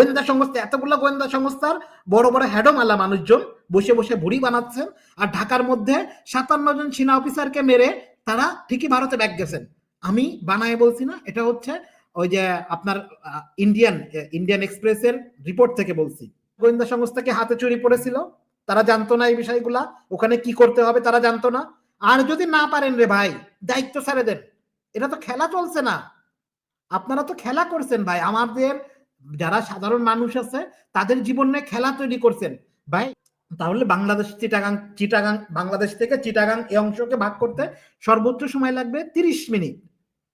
গোয়েন্দা সংস্থা, এতগুলো গোয়েন্দা সংস্থার বড় বড় হ্যাডোমালা মানুষজন বসে বসে ভুড়ি বানাচ্ছেন আর ঢাকার মধ্যে সাতান্ন জন সেনা অফিসারকে মেরে তারা ঠিকই ভারতে ব্যাগ গেছেন। আমি বানায় বলছি না, এটা হচ্ছে ওই যে আপনার ইন্ডিয়ান ইন্ডিয়ান এক্সপ্রেসের রিপোর্ট থেকে বলছি। গোয়েন্দা সংস্থাকে হাতে চুরি পড়েছিল, তারা জানতো না এই বিষয়গুলা, ওখানে কি করতে হবে তারা জানতো না। আর যদি না পারেন রে ভাই, দায়িত্ব ছেড়ে দেন। এটা তো খেলা চলছে না। আপনারা তো খেলা করছেন ভাই, আমাদের যারা সাধারণ মানুষ আছে, তাদের জীবনে খেলা তৈরি করছেন। ভাই, তাহলে বাংলাদেশ চিটাগাং চিটাগাং, বাংলাদেশ থেকে চিটাগাং এই অংশকে ভাগ করতে সর্বোচ্চ সময় লাগবে তিরিশ মিনিট।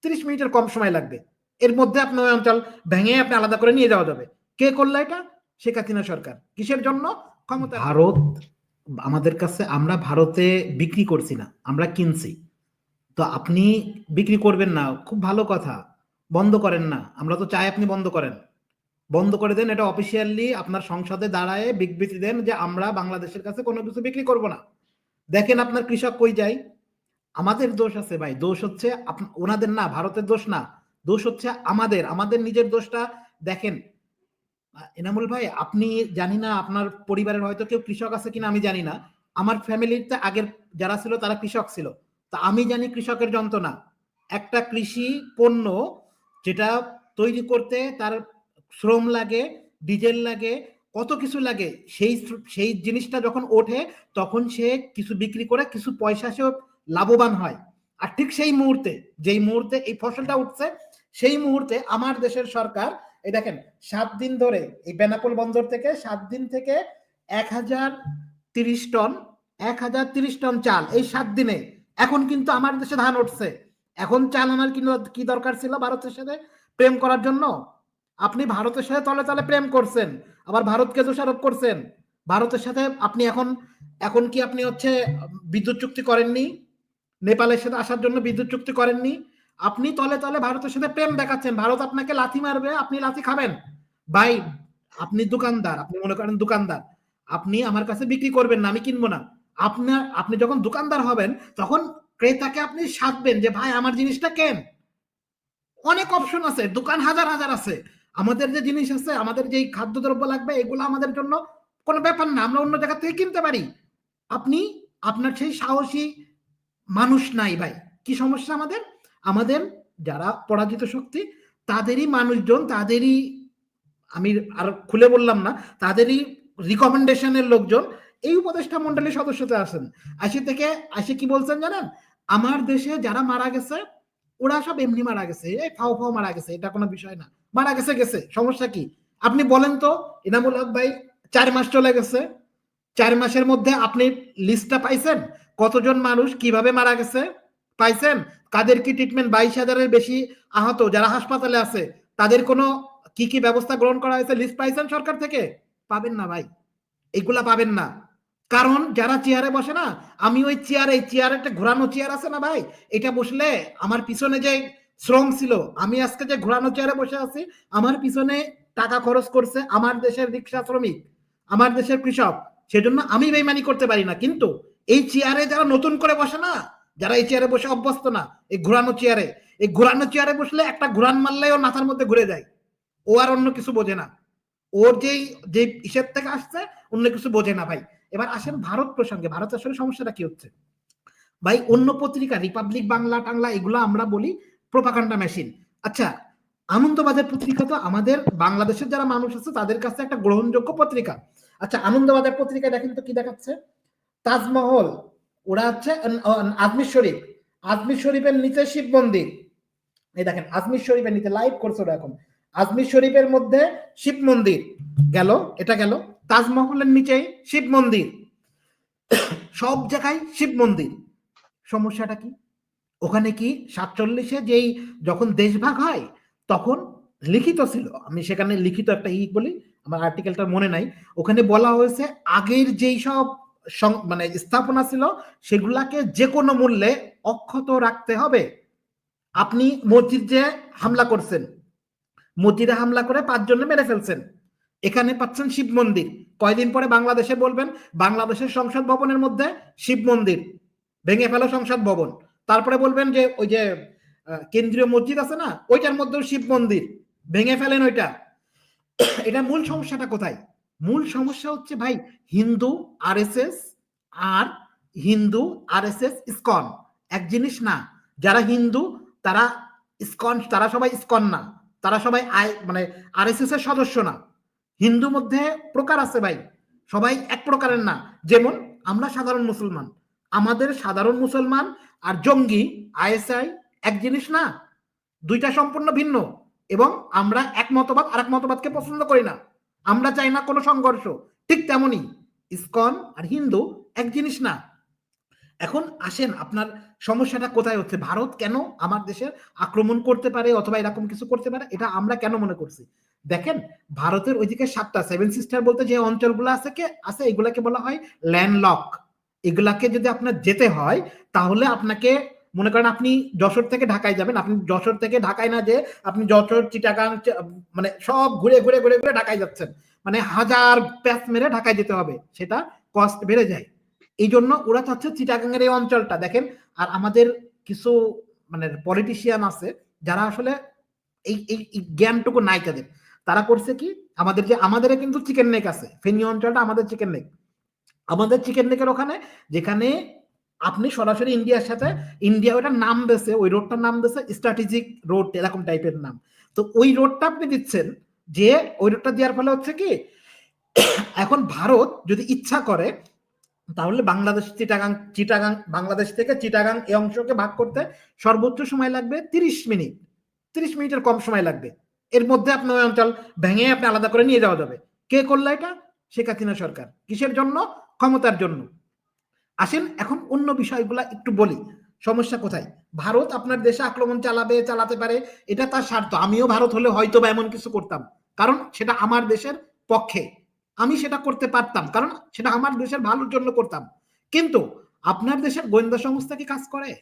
তিরিশ মিনিটের কম সময় লাগবে। এর মধ্যে আপনার অঞ্চল ভেঙে আপনি আলাদা করে নিয়ে যাওয়া যাবে। কে করল এটা? শেখ হাসিনা সরকার। কিসের জন্য? ক্ষমতা। ভারত, আমাদের কাছে আমরা ভারতে বিক্রি করছি না, আমরা কিনছি। তো আপনি বিক্রি করবেন না, খুব ভালো কথা। বন্ধ করেন না, আমরা তো চাই আপনি বন্ধ করেন। বন্ধ করে দেন, এটা অফিসিয়ালি আপনার সংসদে দাঁড়ায় বিবৃতি দেন যে আমরা বাংলাদেশের কাছে কোনো কিছু বিক্রি করব না। দেখেন আপনার কৃষক কই যায়? আমাদের দোষ আছে ভাই, দোষ হচ্ছে ওনাদের না, ভারতের দোষ না। দোষ হচ্ছে আমাদের আমাদের নিজের দোষটা দেখেন। এনামুল ভাই, আপনি জানি না আপনার পরিবারের হয়তো কেউ কৃষক আছে কিনা আমি জানি না। আমার ফ্যামিলিতে আগের যারা ছিল তারা কৃষক ছিল। তা আমি জানি কৃষকের যন্ত্রণা। একটা কৃষি পণ্য যেটা তৈরি করতে তার শ্রম লাগে, ডিজেল লাগে, কত কিছু লাগে। সেই সেই জিনিসটা যখন ওঠে, তখন সে কিছু বিক্রি করে, কিছু পয়সা সে লাভবান হয়। আর ঠিক সেই মুহূর্তে, যেই মুহূর্তে এই ফসলটা উঠছে, সেই মুহূর্তে আমার দেশের সরকার, এই দেখেন, সাত দিন ধরে, এই বেনাপোল বন্দর থেকে সাত দিন থেকে এক হাজার তিরিশ টন, এক হাজার তিরিশ টন চাল এই সাত দিনে। এখন কিন্তু আমার দেশে ধান উঠছে। এখন চাল আনার কি কি দরকার ছিল ভারতের সাথে? প্রেম করার জন্য? আপনি ভারতের সাথে তলে তলে প্রেম করছেন, আবার ভারতকে দোষারোপ করছেন। ভারতের সাথে আপনি এখন এখন কি আপনি হচ্ছে বিদ্যুৎ চুক্তি করেননি? নেপালের সাথে আসার জন্য বিদ্যুৎ চুক্তি করেননি? আপনি তলে তলে ভারতের সাথে প্রেম দেখাচ্ছেন। ভারত আপনাকে লাথি মারবে, আপনি লাথি খাবেন। ভাই, আপনি দোকানদার, আপনি মনে করেন দোকানদার। আপনি আমার কাছে বিক্রি করবেন না, আমি কিনবো না। আপনার আপনি যখন দোকানদার হবেন, তখন ক্রেতাকে আপনি সাধবেন যে, ভাই, আমার জিনিসটা কেন? অনেক অপশন আছে, দোকান হাজার হাজার আছে। আমাদের যে জিনিস আছে, আমাদের যেই খাদ্যদ্রব্য লাগবে, এগুলো আমাদের জন্য কোনো ব্যাপার না, আমরা অন্য জায়গা থেকে কিনতে পারি। আপনি, আপনার সেই সাহসী মানুষ নাই ভাই। কি সমস্যা আমাদের? আমাদের যারা পরাজিত শক্তি, তাদেরই মানুষজন, তাদেরই, আমি আর খুলে বললাম না, তাদেরই রিকমেন্ডেশনের লোকজন, এই উপদেষ্টা মন্ডলীর সদস্যতে আসেন আশি থেকে আশি কি বলছেন জানেন? আমার দেশে যারা মারা গেছে, ওরা সব এমনি মারা গেছে, এই ফাও ফাও মারা গেছে, এটা কোনো বিষয় না। মারা গেছে গেছে। সমস্যা কি? আপনি বলেন তো ইনামুল হক ভাই, চার মাস চলে গেছে। চার মাসের মধ্যে আপনি লিস্টটা পাইছেন? কতজন মানুষ কীভাবে মারা গেছে? পাইছেন? কাদের কি ট্রিটমেন্ট বাইশ হাজারের বেশি আহত যারা হাসপাতালে আছে, তাদের কোনো কি কি ব্যবস্থা গ্রহণ করা হয়েছে? লিস্ট পাইছেন সরকার থেকে? পাবেন না ভাই। এগুলা পাবেন না। কারণ যারা চেয়ারে বসে না, আমি ওই চেয়ারে চেয়ার একটা ঘোরানো চেয়ার আছে না ভাই? এটা বসলে আমার পিছনে যে শ্রম ছিল। আমি আজকে যে ঘোরানো চেয়ারে বসে আছি, আমার পিছনে টাকা খরচ করছে আমার দেশের রিক্সা শ্রমিক, আমার দেশের কৃষক। সেজন্য আমি বেইমানি করতে পারি না। কিন্তু এই চেয়ারে যারা নতুন করে বসে না, যারা এই চেয়ারে বসে অভ্যস্ত না, এই ঘোরানো চেয়ারে, এই ঘোরানো চেয়ারে বসলে একটা ঘোরান মারলে ও মাথার মধ্যে ঘুরে যায়। ও আর অন্য কিছু বোঝে না। ওর যেই, যে ইসের থেকে আসছে, অন্য কিছু বোঝে না ভাই। এবার আসেন ভারত প্রসঙ্গে। ভারত আসলে সমস্যাটা কি হচ্ছে? ভাই, অন্য পত্রিকা, রিপাবলিক বাংলা টাংলা, এগুলো আমরা বলি প্রোপাকান্ডা মেশিন। আচ্ছা আনন্দবাজার পত্রিকা তো আমাদের বাংলাদেশের যারা মানুষ আছে, তাদের কাছে একটা গ্রহণযোগ্য পত্রিকা। আচ্ছা আনন্দবাজার পত্রিকা দেখেন তো কি দেখাচ্ছে? তাজমহল, ওরা হচ্ছে আজমির শরীফ। আজমির শরীফের নিচে শিব মন্দির। এই দেখেন, আজমির শরীফের নিচে লাইভ করছে ওরা এখন। আজমির শরীফের মধ্যে শিব মন্দির। গেল? এটা গেল? তাজমহলের নিচে শিব মন্দির। সব জায়গায় শিব মন্দির। সমস্যাটা কি? ওখানে কি সাতচল্লিশে যেই যখন দেশভাগ হয়, তখন লিখিত ছিল। আমি সেখানে লিখিত একটা ই বলি, আমার আর্টিকেলটা মনে নাই। ওখানে বলা হয়েছে, আগের যেই সব মানে স্থাপনা ছিল, সেগুলাকে যে কোনো মূল্যে অক্ষত রাখতে হবে। আপনি মসজিদ যে হামলা করছেন। মসজিদে হামলা করে পাঁচজনে মেরে ফেলছেন। এখানে পাচ্ছেন শিব মন্দির। কয়দিন পরে বাংলাদেশে বলবেন, বাংলাদেশের সংসদ ভবনের মধ্যে শিব মন্দির। ভেঙে ফেলো সংসদ ভবন। তারপরে বলবেন যে ওই যে কেন্দ্রীয় মসজিদ আছে না, ওইটার মধ্যেও শিব মন্দির, ভেঙে ফেলেন ওইটা। এটা মূল সমস্যাটা কোথায়? মূল সমস্যা হচ্ছে ভাই, হিন্দু, আরএসএস আর হিন্দু, আরএসএস, ইসকন। এক জিনিস না, যারা হিন্দু, তারা ইসকন, তারা সবাই ইসকন না, তারা সবাই আই মানে আরএসএস এর সদস্য না। হিন্দু মধ্যে প্রকার আছে ভাই, সবাই এক প্রকারের না। যেমন আমরা সাধারণ মুসলমান আমাদের সাধারণ মুসলমান আর জঙ্গি, আইএসআই, এক জিনিস না, দুইটা সম্পূর্ণ ভিন্ন এবং আমরা এক মতবাদ আর এক মতবাদকে পছন্দ করি না। আমরা চাই না কোনো সংঘর্ষ। ঠিক তেমনই ইসকন আর হিন্দু এক জিনিস না। এখন আসেন, আপনার সমস্যাটা কোথায় হচ্ছে? ভারত কেন আমার দেশের আক্রমণ করতে পারে অথবা এরকম কিছু করতে পারে? এটা আমরা কেন মনে করছি? দেখেন, ভারতের ওইদিকে সাতটা সেভেন সিস্টার বলতে যে অঞ্চলগুলো আছে কে? আছে, এগুলাকে বলা হয় ল্যান্ডলক এগুলাকে যদি আপনার যেতে হয়, তাহলে আপনাকে, মনে করেন আপনি যশোর থেকে ঢাকায় যাবেন, আপনি যশোর থেকে ঢাকায় না যে আপনি যশোর, চিটাগাং মানে সব ঘুরে ঘুরে ঘুরে ঘুরে ঢাকায় যাচ্ছেন। মানে হাজার প্যাচ মেরে ঢাকায় যেতে হবে, সেটা কস্ট বেড়ে যায়। এই জন্য ওরা চাচ্ছে চিটাগাং এর এই অঞ্চলটা, দেখেন। আর আমাদের কিছু মানে পলিটিশিয়ান আছে, যারা আসলে এই এই জ্ঞানটুকু নাই তাদের। তারা করছে কি আমাদের যে আমাদের কিন্তু চিকেন নেক আছে। ফেনী অঞ্চলটা আমাদের চিকেন নেক আমাদের চিকেন নেকের ওখানে, যেখানে আপনি সরাসরি ইন্ডিয়ার সাথে ইন্ডিয়া ওটার নাম দিয়েছে, ওই রোডটার নাম দিয়েছে স্ট্র্যাটেজিক রোড এরকম টাইপের নাম। তো ওই রোডটা আপনি দিচ্ছেন, যে ওই রোডটা দেওয়ার ফলে হচ্ছে কি, এখন ভারত যদি ইচ্ছা করে, তাহলে বাংলাদেশ, চিটাগাং চিটাগাং, বাংলাদেশ থেকে চিটাগাং এই অংশকে ভাগ করতে সর্বোচ্চ সময় লাগবে তিরিশ মিনিট। তিরিশ মিনিটের কম সময় লাগবে। এর মধ্যে আপনি ওই অঞ্চল ভেঙে আপনি আলাদা করে নিয়ে যাওয়া যাবে। কে করল এটা? শেখ হাসিনা সরকার। কিসের জন্য? ক্ষমতার জন্য। আসেন, এখন অন্য বিষয়গুলা একটু বলি। সমস্যা কোথায়? ভারত আপনার দেশে আক্রমণ চালাবে, চালাতে পারে, এটা তার স্বার্থ। আমিও ভারত হলে হয়তো বা এমন কিছু করতাম। কারণ সেটা আমার দেশের পক্ষে। আমি সেটা করতে পারতাম, কারণ সেটা আমার দেশের ভালোর জন্য করতাম। কিন্তু আপনার দেশের গোয়েন্দা সংস্থা কি কাজ করে?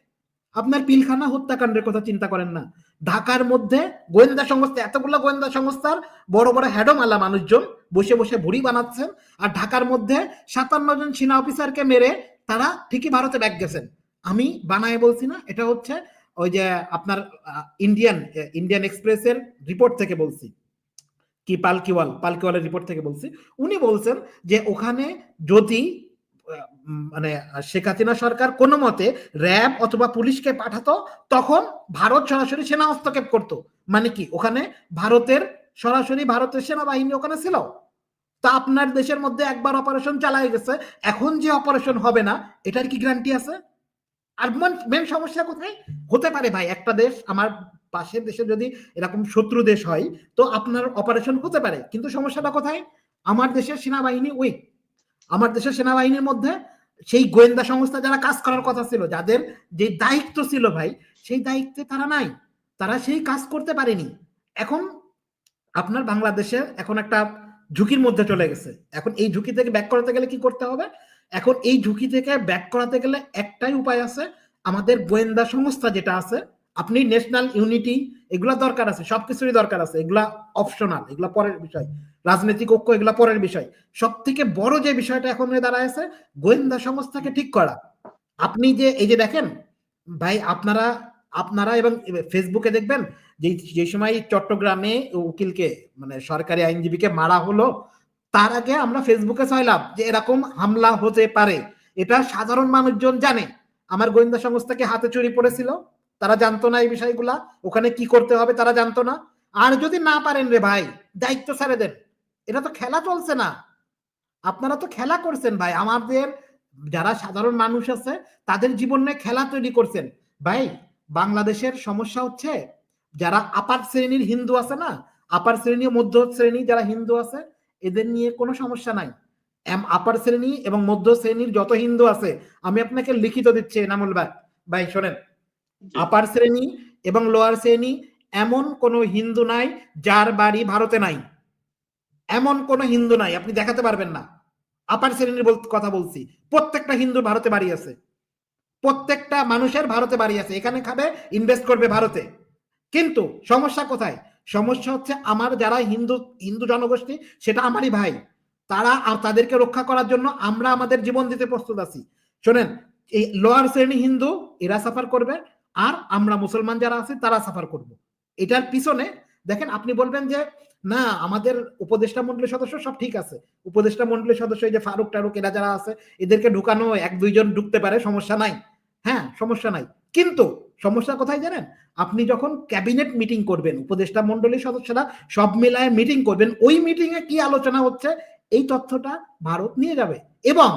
আপনার পিলখানা হত্যাকাণ্ডের কথা চিন্তা করেন না। ঢাকার মধ্যে গোয়েন্দা সংস্থা, এতগুলো গোয়েন্দা সংস্থার বড় বড় হেডমালা মানুষজন বসে বসে ভুড়ি বানাচ্ছেন আর ঢাকার মধ্যে সাতান্ন জন সেনা অফিসারকে মেরে তারা ঠিকই ভারতে ব্যাগ গেছেন। আমি বানায় বলছি না, এটা হচ্ছে ওই যে আপনার ইন্ডিয়ান ইন্ডিয়ান এক্সপ্রেসের রিপোর্ট থেকে বলছি। কি, পালকিওয়াল, পালকিওয়ালের রিপোর্ট থেকে বলছি। উনি বলছেন যে ওখানে যদি মানে শেখ হাসিনা সরকার কোনো মতে র্যাব অথবা পুলিশকে পাঠাতো, তখন ভারত সরাসরি সেনা হস্তক্ষেপ করতো। মানে কি, ওখানে ভারতের, সরাসরি ভারতের সেনাবাহিনী ওখানে ছিল? তা আপনার দেশের মধ্যে একবার অপারেশন চালাই গেছে, এখন যে অপারেশন হবে না, এটার কি গ্যারান্টি আছে? আর মেন সমস্যা কোথায়? হতে পারে ভাই, একটা দেশ, আমার পাশের দেশে যদি এরকম শত্রু দেশ হয়, তো আপনার অপারেশন হতে পারে। কিন্তু সমস্যাটা কোথায়? আমার দেশের সেনাবাহিনী উইক আমার দেশের সেনাবাহিনীর মধ্যে সেই গোয়েন্দা সংস্থা যারা কাজ করার কথা ছিল, যাদের যে দায়িত্ব ছিল ভাই, সেই দায়িত্বে তারা নাই। তারা সেই কাজ করতে পারেনি। এখন আপনার বাংলাদেশে এখন একটা ঝুঁকির মধ্যে চলে গেছে। এখন এই ঝুঁকি থেকে ব্যাক করাতে গেলে কি করতে হবে? এখন এই ঝুঁকি থেকে ব্যাক করাতে গেলে একটাই উপায় আছে। আমাদের গোয়েন্দা সংস্থা যেটা আছে, আপনি ন্যাশনাল ইউনিটি এগুলা দরকার আছে, সবকিছুরই দরকার আছে। এগুলা অপশনাল এগুলা পরের বিষয়। রাজনৈতিক ঐক্য এগুলা পরের বিষয়। সব থেকে বড় যে বিষয়টা এখন দাঁড়ায় আছে, গোয়েন্দা সংস্থাকে ঠিক করা। আপনি যে, এই যে দেখেন, ভাই, আপনারা আপনারা এবং ফেসবুকে দেখবেন যে যে সময় চট্টগ্রামে উকিলকে মানে সরকারি আইনজীবীকে মারা হলো, তার আগে আমরা ফেসবুকে চাইলাম যে এরকম হামলা হতে পারে। এটা সাধারণ মানুষজন জানে। আমার গোয়েন্দা সংস্থাকে হাতে চুরি পড়েছিল। তারা জানতো না এই বিষয়গুলা। ওখানে কি করতে হবে তারা জানতো না। আর যদি না পারেন রে ভাই, দায়িত্ব ছেড়ে দেন। এটা তো খেলা চলছে না। আপনারা তো খেলা করছেন ভাই। আমাদের যারা সাধারণ মানুষ আছে, তাদের জীবনে খেলা তৈরি করছেন। ভাই, বাংলাদেশের সমস্যা হচ্ছে যারা আপার শ্রেণির হিন্দু আছে না আপার শ্রেণি মধ্য শ্রেণি যারা হিন্দু আছে এদের নিয়ে কোনো সমস্যা নাই। আপার শ্রেণি এবং মধ্য শ্রেণির যত হিন্দু আছে আমি আপনাকে লিখিত দিচ্ছি এনামুল ভাই ভাই শোনেন। আপার শ্রেণি এবং লোয়ার শ্রেণি এমন কোনো হিন্দু নাই যার বাড়ি ভারতে নাই। এমন কোন হিন্দু নাই আপনি দেখাতে পারবেন না। আপার শ্রেণির কথা বলছি। প্রত্যেকটা হিন্দু ভারতে বাড়ি আছে। প্রত্যেকটা মানুষের ভারতে বাড়ি আছে। এখানে খাবে ইনভেস্ট করবে ভারতে। কিন্তু সমস্যা কোথায়? সমস্যা হচ্ছে আমার যারা হিন্দু হিন্দু জনগোষ্ঠী, সেটা আমারই ভাই। তারা আর তাদেরকে রক্ষা করার জন্য আমরা আমাদের জীবন দিতে প্রস্তুত আছি। শোনেন, এই লোয়ার শ্রেণি হিন্দু, এরা সাফার করবে, আর আমরা মুসলমান যারা আছি, তারা সাফার করব। এটার পিছনে, দেখেন, আপনি বলবেন যে, না, আমাদের উপদেষ্টা মন্ডলীর সদস্য সব ঠিক আছে। উপদেষ্টা মন্ডলীর সদস্য এই যে ফারুক টারুক এরা যারা আছে, এদেরকে ঢুকানো এক দুইজন ঢুকতে পারে, সমস্যা নাই। হ্যাঁ সমস্যা নাই। কিন্তু সমস্যা কোথায় জানেন, আপনি যখন ক্যাবিনেট মিটিং করবেন, উপদেষ্টা মন্ডলীর সদস্যরা সব মিলায় মিটিং করবেন, ওই মিটিং এ কি আলোচনা হচ্ছে? এই তথ্যটা ভারত নিয়ে যাবে। এবং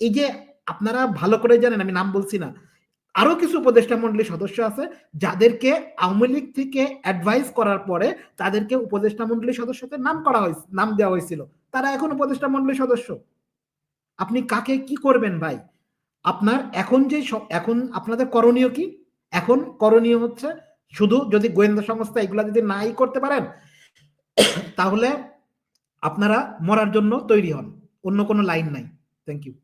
এই যে আপনারা ভালো করে জানেন, আমি নাম বলছি না, আরও কিছু উপদেষ্টা মন্ডলীর সদস্য আছে, যাদেরকে আওয়ামী লীগ থেকে অ্যাডভাইস করার পরে তাদেরকে উপদেষ্টা মন্ডলীর সদস্যতে নাম করা হয়েছে নাম দেওয়া হয়েছিল। তারা এখন উপদেষ্টা মন্ডলীর সদস্য। আপনি কাকে কি করবেন ভাই? আপনার এখন যে এখন আপনাদের করণীয় কি? এখন করণীয় হচ্ছে শুধু যদি গোয়েন্দা সংস্থা এগুলা যদি নাই করতে পারেন, তাহলে আপনারা মরার জন্য তৈরি হন। অন্য কোনো লাইন নাই। Thank you